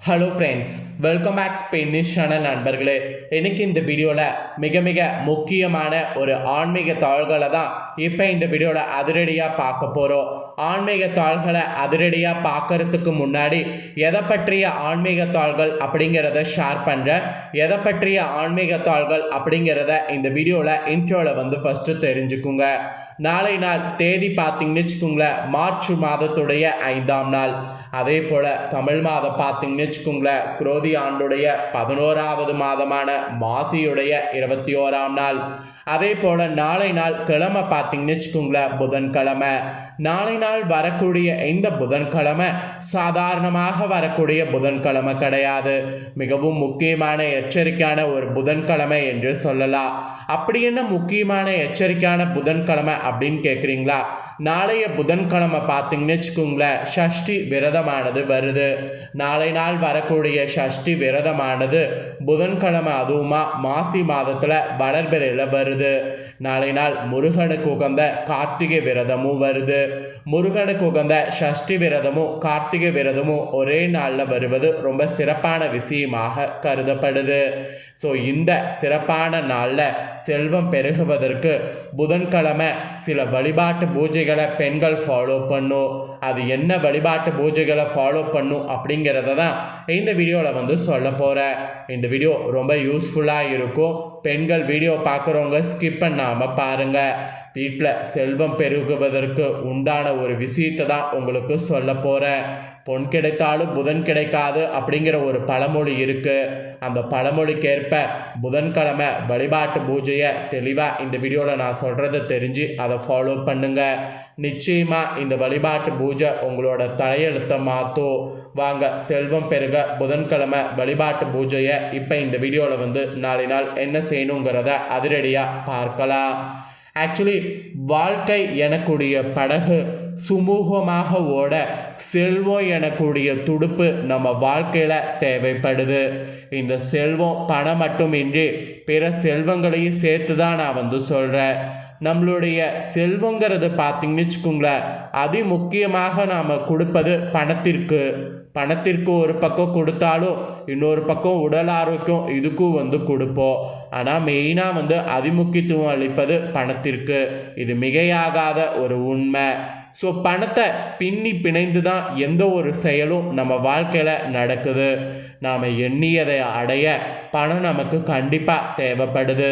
Hello friends welcome back Spanish channel நண்பர்களே. இன்னைக்கு இந்த வீடியோவில் மிக மிக முக்கியமான ஒரு ஆன்மீக தாள்களை தான் இப்போ இந்த வீடியோவில் அதிரடியாக பார்க்க போகிறோம் ஆன்மீக தாள்களை அதிரடியாக பார்க்கறதுக்கு முன்னாடி எதை பற்றிய ஆன்மீக தாள்கள் அப்படிங்கிறத ஷேர் பண்ணுறேன் எதை பற்றிய ஆன்மீக தாள்கள் அப்படிங்கிறத இந்த வீடியோவில் இன்ட்ரோவில் வந்து ஃபஸ்ட்டு தெரிஞ்சுக்குங்க. நாளை நாள் தேதி பார்த்தீங்கன்னு வச்சுக்கோங்களேன். மார்ச் மாதத்துடைய ஐந்தாம் நாள். அதே போல் தமிழ் மாதம் பார்த்தீங்கன்னு வச்சுக்கோங்களேன். குரோதி ஆண்டுடைய பதினோராவது மாதமான மாசியுடைய இருபத்தி ஓராம் நாள். அதே போல் நாளை நாள் கிழமை பார்த்தீங்கன்னு வச்சுக்கோங்களேன் புதன்கிழமை. நாளை நாள் வரக்கூடிய இந்த புதன்கிழமை சாதாரணமாக வரக்கூடிய புதன்கிழமை கிடையாது. மிகவும் முக்கியமான எச்சரிக்கையான ஒரு புதன்கிழமை என்று சொல்லலாம். அப்படி என்ன முக்கியமான எச்சரிக்கையான புதன்கிழமை அப்படின்னு கேட்குறீங்களா நாளைய புதன்கிழமை பார்த்தீங்கன்னு வச்சுக்கோங்களேன் ஷஷ்டி விரதமானது வருது. நாளை நாள் வரக்கூடிய ஷஷ்டி விரதமானது புதன்கிழமை அதுவுமா மாசி மாதத்தில் வளர்பிறையில் வருது. whether நாளை நாள் முருகனுக்கு உகந்த கார்த்திகை விரதமும் வருது. முருகனுக்கு உகந்த ஷஷ்டி விரதமும் கார்த்திகை விரதமும் ஒரே நாளில் வருவது ரொம்ப சிறப்பான விஷயமாக கருதப்படுது. ஸோ இந்த சிறப்பான நாளில் செல்வம் பெருகுவதற்கு புதன்கிழமை சில வழிபாட்டு பூஜைகளை பெண்கள் ஃபாலோ பண்ணும். அது என்ன வழிபாட்டு பூஜைகளை ஃபாலோ பண்ணும் அப்படிங்கிறத தான் இந்த வீடியோவில் வந்து சொல்ல போகிறேன் இந்த வீடியோ ரொம்ப யூஸ்ஃபுல்லாக இருக்கும். பெண்கள் வீடியோ பார்க்குறவங்க ஸ்கிப் பண்ணால் பண்ணாமல் பாருங்கள் வீட்டில் செல்வம் பெருகுவதற்கு உண்டான ஒரு விஷயத்தை தான் உங்களுக்கு சொல்ல போகிறேன் பொன் கிடைத்தாலும் புதன் கிடைக்காது அப்படிங்கிற ஒரு பழமொழி இருக்குது அந்த பழமொழிக்கேற்ப புதன்கிழமை வழிபாட்டு பூஜையை தெளிவாக இந்த வீடியோவில் நான் சொல்கிறத தெரிஞ்சு அதை ஃபாலோ பண்ணுங்கள் நிச்சயமாக இந்த வழிபாட்டு பூஜை உங்களோட தலையெழுத்தை மாற்றும் வாங்க செல்வம் பெருக புதன்கிழமை வழிபாட்டு பூஜையை இப்போ இந்த வீடியோவில் வந்து நாளை நாள் என்ன செய்யணுங்கிறத அதிரடியாக பார்க்கலாம். ஆக்சுவலி வாழ்க்கை எனக்குடைய படகு சுமூகமாக ஓட செல்வம் எனக்கூடிய துடுப்பு நம்ம வாழ்க்கையில் தேவைப்படுது. இந்த செல்வம் பணம் மட்டுமின்றி பிற செல்வங்களையும் சேர்த்து தான் நான் வந்து சொல்கிறேன் நம்மளுடைய செல்வங்கிறது பார்த்திங்கன்னு வச்சுக்கோங்களேன் அதி முக்கியமாக நாம் கொடுப்பது பணத்திற்கு. பணத்திற்கு ஒரு பக்கம் கொடுத்தாலும் இன்னொரு பக்கம் உடல் ஆரோக்கியம் இதுக்கும் வந்து கொடுப்போம் ஆனால் மெயினாக வந்து அதிமுக்கியத்துவம் அளிப்பது பணத்திற்கு. இது மிகையாகாத ஒரு உண்மை. ஸோ பணத்தை பின்னி பிணைந்து தான் எந்த ஒரு செயலும் நம்ம வாழ்க்கையில் நடக்குது. நாம் எண்ணியதை அடைய பணம் நமக்கு கண்டிப்பாக தேவைப்படுது.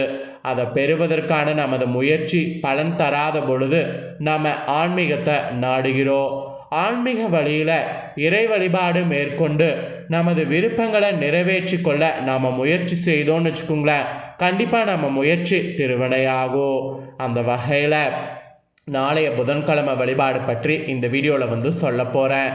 அதை பெறுவதற்கான நமது முயற்சி பலன் தராத பொழுது நாம் ஆன்மீகத்தை நாடுகிறோம். ஆன்மீக வழியில் இறை வழிபாடு மேற்கொண்டு நமது விருப்பங்களை நிறைவேற்றி கொள்ள நாம் முயற்சி செய்தோம்னு வச்சுக்கோங்களேன். கண்டிப்பாக நம்ம முயற்சி திருவினையாகும் அந்த வகையில் நாளைய புதன்கிழமை வழிபாடு பற்றி இந்த வீடியோவில் வந்து சொல்ல போகிறேன்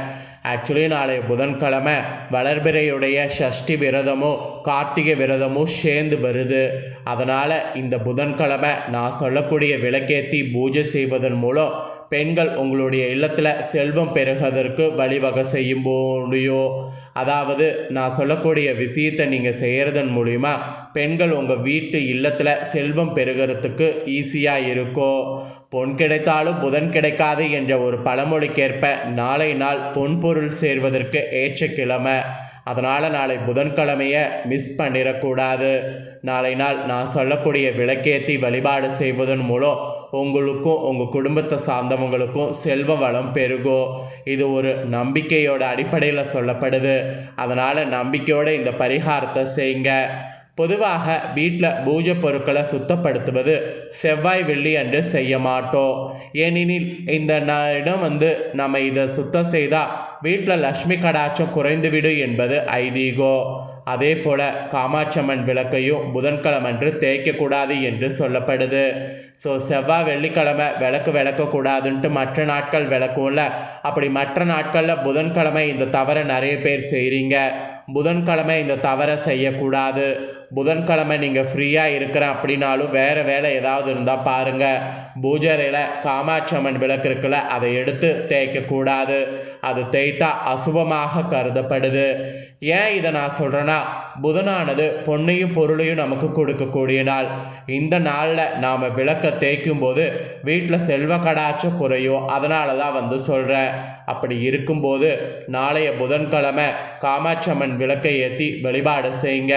ஆக்சுவலி நாளைய புதன்கிழமை வளர்பிறையுடைய ஷஷ்டி விரதமும் கார்த்திகை விரதமும் சேர்ந்து வருது. அதனால் இந்த புதன்கிழமை நான் சொல்லக்கூடிய விளக்கேற்றி பூஜை செய்வதன் மூலம் பெண்கள் உங்களுடைய இல்லத்தில் செல்வம் பெருகுவதற்கு வழிவகை செய்யும் முடியும் அதாவது நான் சொல்லக்கூடிய விஷயத்தை நீங்கள் செய்கிறதன் மூலிமா பெண்கள் உங்கள் வீட்டு இல்லத்தில் செல்வம் பெருகிறதுக்கு ஈஸியாக இருக்கும் பொன் கிடைத்தாலும் புதன் கிடைக்காது என்ற ஒரு பழமொழிக்கேற்ப நாளை நாள் பொன் பொருள் சேர்வதற்கு ஏற்ற கிழமை. அதனால் நாளை புதன்கிழமையை மிஸ் பண்ணிடக்கூடாது. நாளை நாள் நான் சொல்லக்கூடிய விளக்கேற்றி வழிபாடு செய்வதன் மூலம் உங்களுக்கும் உங்கள் குடும்பத்தை சார்ந்தவங்களுக்கும் செல்வ வளம் பெருகும் இது ஒரு நம்பிக்கையோட அடிப்படையில் சொல்லப்படுது. அதனால் நம்பிக்கையோடு இந்த பரிகாரத்தை செய்யுங்க பொதுவாக வீட்டில் பூஜை பொருட்களை சுத்தப்படுத்துவது செவ்வாய் வெள்ளி அன்று செய்ய மாட்டோம். ஏனெனில் இந்த ந- இடம் வந்து நம்ம இதை சுத்தம் செய்தால் வீட்டில் லக்ஷ்மி கடாட்சம் குறைந்துவிடும் என்பது ஐதீகம் அதே போல் காமாட்சம்மன் விளக்கையும் புதன்கிழமன்று தேய்க்கக்கூடாது என்று சொல்லப்படுது. ஸோ செவ்வாய் வெள்ளிக்கிழமை விளக்கு விளக்கக்கூடாதுன்ட்டு மற்ற நாட்கள் விளக்கும்ல? அப்படி மற்ற நாட்களில் புதன்கிழமை இந்த தவறை நிறைய பேர் செய்கிறீங்க புதன்கிழமை இந்த தவறை செய்யக்கூடாது. புதன்கிழமை நீங்கள் ஃப்ரீயாக இருக்கிறேன் அப்படின்னாலும் வேறு வேலை ஏதாவது இருந்தால் பாருங்கள் பூஜரையில் காமாட்சி அம்மன் விளக்கு இருக்குல்ல அதை எடுத்து தேய்க்கக்கூடாது. அது தேய்த்தா அசுபமாக கருதப்படுது. ஏன் இதை நான் சொல்கிறேன்னா புதனானது பொன்னையும் பொருளையும் நமக்கு கொடுக்கக்கூடிய நாள். இந்த நாளில் நாம் விளக்க தேய்க்கும் போது வீட்டில் செல்வ கடாச்சும் குறையும் அதனால தான் வந்து சொல்கிறேன் அப்படி இருக்கும்போது நாளைய புதன்கிழமை காமாட்சி அம்மன் விளக்கை ஏற்றி வழிபாடு செய்யுங்க.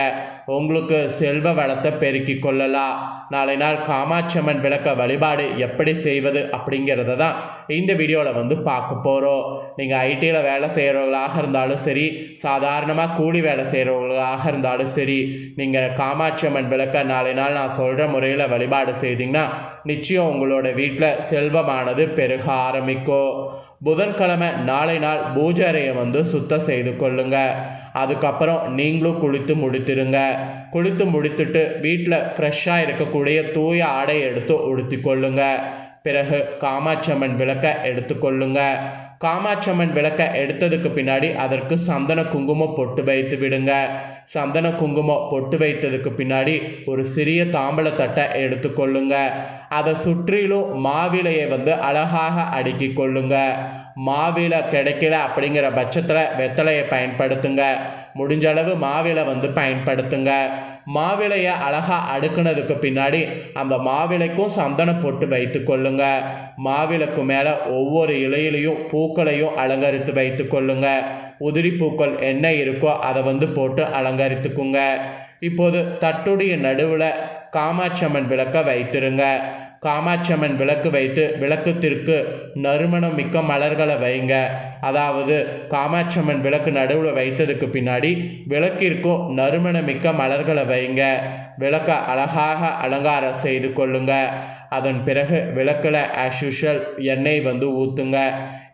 உங்களுக்கு செல்வ வளத்தை பெருக்கிக் கொள்ளலாம். நாளை நாள் காமாட்சி அம்மன் விளக்க வழிபாடு எப்படி செய்வது அப்படிங்கிறத தான் இந்த வீடியோவில் வந்து பார்க்க போகிறோம் நீங்கள் ஐடியில் வேலை செய்கிறவங்களாக இருந்தாலும் சரி சாதாரணமாக கூலி வேலை செய்கிறவங்களாக இருந்தாலும் சரி நீங்கள் காமாட்சி அம்மன் விளக்க நாளை நாள் நான் சொல்கிற முறையில் வழிபாடு செய்தீங்கன்னா நிச்சயம் உங்களோட வீட்டில் செல்வமானது பெருக ஆரம்பிக்கும் புதன்கிழமை நாளை நாள் பூஜை அறையை வந்து சுத்தம் செய்து கொள்ளுங்க. அதுக்கப்புறம் நீங்களும் குளித்து முடித்துருங்க. குளித்து முடித்துட்டு வீட்டில் ஃப்ரெஷ்ஷாக இருக்கக்கூடிய தூய ஆடை எடுத்து உடுத்திக்கொள்ளுங்க பிறகு காமாட்சி அம்மன் விளக்க எடுத்துக்கொள்ளுங்க காமாட்சி அம்மன் விளக்க எடுத்ததுக்கு பின்னாடி அதற்கு சந்தன குங்குமம் பொட்டு வைத்து விடுங்க. சந்தன குங்குமம் பொட்டு வைத்ததுக்கு பின்னாடி ஒரு சிறிய தாம்பழத்தட்டை எடுத்துக்கொள்ளுங்க அதை சுற்றிலும் மாவிலையை வந்து அழகாக அடுக்கி கொள்ளுங்க. மாவிலை கிடைக்கல அப்படிங்கிற பட்சத்தில் வெத்தலையை பயன்படுத்துங்க. முடிஞ்ச அளவு மாவிலை வந்து பயன்படுத்துங்க. மாவிலையை அழகாக அடுக்குனதுக்கு பின்னாடி அந்த மாவிலைக்கும் சந்தனம் போட்டு வைத்து கொள்ளுங்க. மாவிளக்கு மேலே ஒவ்வொரு இலையிலையும் பூ பூக்களையும் அலங்கரித்து வைத்து கொள்ளுங்க. உதிரி பூக்கள் என்ன இருக்கோ அதை வந்து போட்டு அலங்கரித்துக்குங்க. இப்போது தட்டுடைய நடுவில் காமாட்சி அம்மன் விளக்க வைத்திருங்க. காமாட்சி அம்மன் விளக்கு வைத்து விளக்கத்திற்கு நறுமணம் மிக்க மலர்களை வைங்க. அதாவது காமாட்சி அம்மன் விளக்கு நடுவில் வைத்ததுக்கு பின்னாடி விளக்கிற்கும் நறுமணம் மிக்க மலர்களை வைங்க. விளக்கை அழகாக அலங்காரம் செய்து கொள்ளுங்க. அதன் பிறகு விளக்கில் ஆஸ் யூஷுவல் எண்ணெய் வந்து ஊற்றுங்க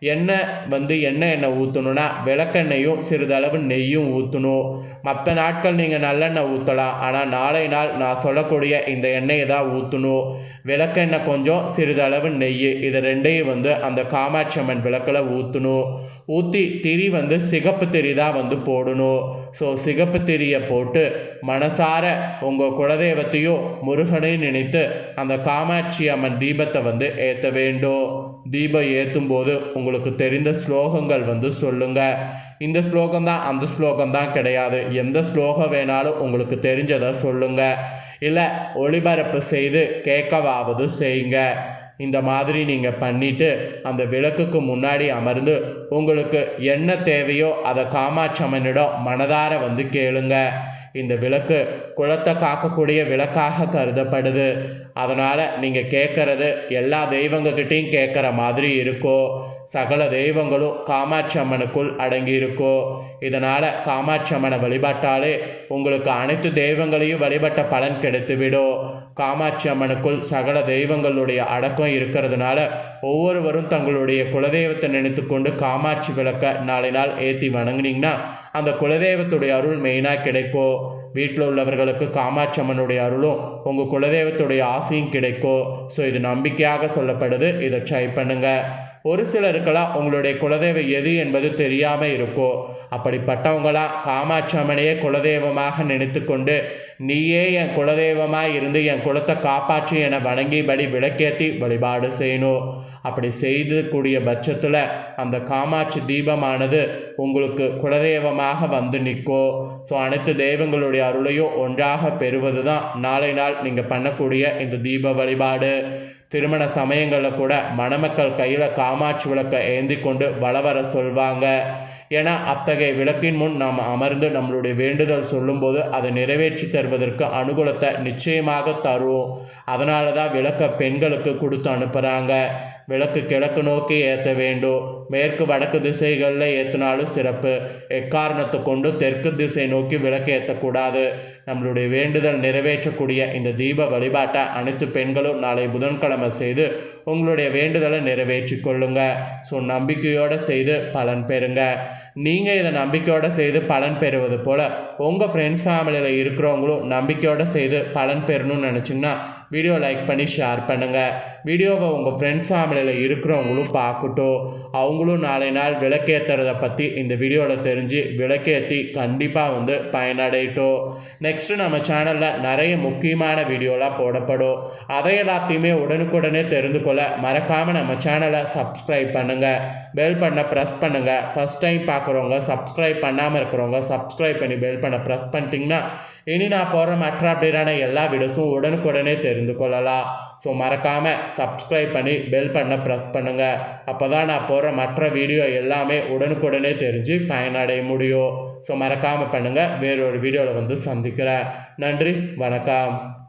எண்ணெய் வந்து எண்ணெய் எண்ணெய் ஊற்றணுன்னா விளக்கெண்ணெயும் சிறிதளவு நெய்யும் ஊற்றணும் மற்ற நாட்கள் நீங்கள் நல்லெண்ணெய் ஊற்றலாம் ஆனால் நாளை நாள் நான் சொல்லக்கூடிய இந்த எண்ணெயை தான் ஊற்றணும் விளக்கெண்ணெய் கொஞ்சம் சிறிதளவு நெய். இது ரெண்டையும் வந்து அந்த காமாட்சி அம்மன் விளக்கில் ஊற்றணும் ஊற்றி திரி வந்து சிகப்பு திரி தான் வந்து போடணும். ஸோ சிகப்பு திரியை போட்டு மனசார உங்கள் குலதெய்வத்தையும் முருகனையும் நினைத்து அந்த காமாட்சி அம்மன் தீபத்தை வந்து ஏற்ற வேண்டும். தீபம் ஏற்றும் போது உங்களுக்கு தெரிந்த ஸ்லோகங்கள் வந்து சொல்லுங்கள் இந்த ஸ்லோகம் தான் அந்த ஸ்லோகம் தான் கிடையாது. எந்த ஸ்லோகம் வேணாலும் உங்களுக்கு தெரிஞ்சதை சொல்லுங்கள் இல்லை ஒளிபரப்பு செய்து கேட்கவாவது செய்யுங்க. இந்த மாதிரி நீங்கள் பண்ணிட்டு அந்த விளக்குக்கு முன்னாடி அமர்ந்து உங்களுக்கு என்ன தேவையோ அதை காமாட்சி மனதார வந்து கேளுங்கள் இந்த விளக்கு குளத்தை காக்கக்கூடிய விளக்காக கருதப்படுது. அதனால் நீங்கள் கேட்குறது எல்லா தெய்வங்கக்கிட்டேயும் கேட்குற மாதிரி இருக்கோ சகல தெய்வங்களும் காமாட்சி அம்மனுக்குள் அடங்கி இதனால் காமாட்சி அம்மனை வழிபட்டாலே உங்களுக்கு அனைத்து தெய்வங்களையும் வழிபட்ட பலன் கிடைத்துவிடும். காமாட்சி அம்மனுக்குள் சகல தெய்வங்களுடைய அடக்கம் இருக்கிறதுனால ஒவ்வொருவரும் தங்களுடைய குலதெய்வத்தை நினைத்து கொண்டு காமாட்சி விளக்க நாளை நாள் ஏற்றி வணங்குனீங்கன்னா அந்த குலதெய்வத்துடைய அருள் மெயினாக கிடைக்கும் வீட்டில் உள்ளவர்களுக்கு காமாட்சி அம்மனுடைய அருளும் உங்கள் குலதெய்வத்துடைய ஆசையும் கிடைக்கும் ஸோ இது நம்பிக்கையாக சொல்லப்படுது. இதை ட்ரை பண்ணுங்கள் ஒரு சிலருக்கெல்லாம் உங்களுடைய குலதெய்வம் எது என்பது தெரியாமல் இருக்கும் அப்படிப்பட்டவங்களாம் காமாட்சம்மனையே குலதெய்வமாக நினைத்து கொண்டு நீயே என் குலதெய்வமாக இருந்து என் குலத்தை காப்பாற்றி என வணங்கிபடி விளக்கேற்றி வழிபாடு செய்யணும். அப்படி செய்தக்கூடிய பட்சத்தில் அந்த காமாட்சி தீபமானது உங்களுக்கு குலதெய்வமாக வந்து நிற்கும் ஸோ அனைத்து தெய்வங்களுடைய அருளையும் ஒன்றாக பெறுவது தான் நாளை நாள் நீங்கள் பண்ணக்கூடிய இந்த தீப வழிபாடு. திருமண சமயங்களில் கூட மணமக்கள் கையில் காமாட்சி விளக்கை ஏந்தி கொண்டு வளவர சொல்வாங்க. ஏன்னா அத்தகைய விளக்கின் முன் நாம் அமர்ந்து நம்மளுடைய வேண்டுதல் சொல்லும்போது அதை நிறைவேற்றி தருவதற்கு அனுகூலத்தை நிச்சயமாக தரும் அதனால தான் விளக்க பெண்களுக்கு கொடுத்து அனுப்புகிறாங்க விளக்கு கிழக்கு நோக்கி ஏற்ற வேண்டும். மேற்கு வடக்கு திசைகளில் ஏற்றினாலும் சிறப்பு. எக்காரணத்தை கொண்டு தெற்கு திசை நோக்கி விளக்கு ஏற்றக்கூடாது. நம்மளுடைய வேண்டுதல் நிறைவேற்றக்கூடிய இந்த தீப வழிபாட்டை அனைத்து பெண்களும் நாளை புதன்கிழமை செய்து உங்களுடைய வேண்டுதலை நிறைவேற்றி கொள்ளுங்க. ஸோ நம்பிக்கையோடு செய்து பலன் பெறுங்க. நீங்கள் இதை நம்பிக்கையோடு செய்து பலன் பெறுவது போல் உங்கள் ஃப்ரெண்ட்ஸ் ஃபேமிலியில் இருக்கிறவங்களும் நம்பிக்கையோடு செய்து பலன் பெறணும்னு நினச்சிங்கன்னா வீடியோ லைக் பண்ணி ஷேர் பண்ணுங்கள் வீடியோவை உங்கள் ஃப்ரெண்ட்ஸ் ஃபேமிலியில் இருக்கிறவங்களும் பார்க்கட்டும். அவங்களும் நாளை நாள் விளக்கேற்றுறதை பற்றி இந்த வீடியோவில் தெரிஞ்சு விளக்கேற்றி கண்டிப்பாக வந்து பயனடையட்டும். நெக்ஸ்ட்டு நம்ம சேனலில் நிறைய முக்கியமான வீடியோலாம் போடப்படும். அதை எல்லாத்தையுமே உடனுக்குடனே தெரிந்து கொள்ள மறக்காமல் நம்ம சேனலை சப்ஸ்கிரைப் பண்ணுங்கள் பெல் பண்ண ப்ரெஸ் பண்ணுங்கள் ஃபஸ்ட் டைம் பார்க்குறவங்க சப்ஸ்கிரைப் பண்ணாமல் இருக்கிறவங்க சப்ஸ்கிரைப் பண்ணி பெல் பண்ண ப்ரெஸ் பண்ணிட்டிங்கன்னா இனி நான் போடுற மற்ற அப்படின்னா எல்லா வீடியோஸும் உடனுக்குடனே தெரிந்து கொள்ளலாம். ஸோ மறக்காமல் சப்ஸ்கிரைப் பண்ணி பெல் பண்ண ப்ரெஸ் பண்ணுங்கள் அப்போ தான் நான் போடுற மற்ற வீடியோ எல்லாமே உடனுக்குடனே தெரிஞ்சு பயனடைய முடியும். ஸோ மறக்காமல் பண்ணுங்கள் வேறொரு வீடியோவில் வந்து சந்திக்கிறேன். நன்றி வணக்கம்.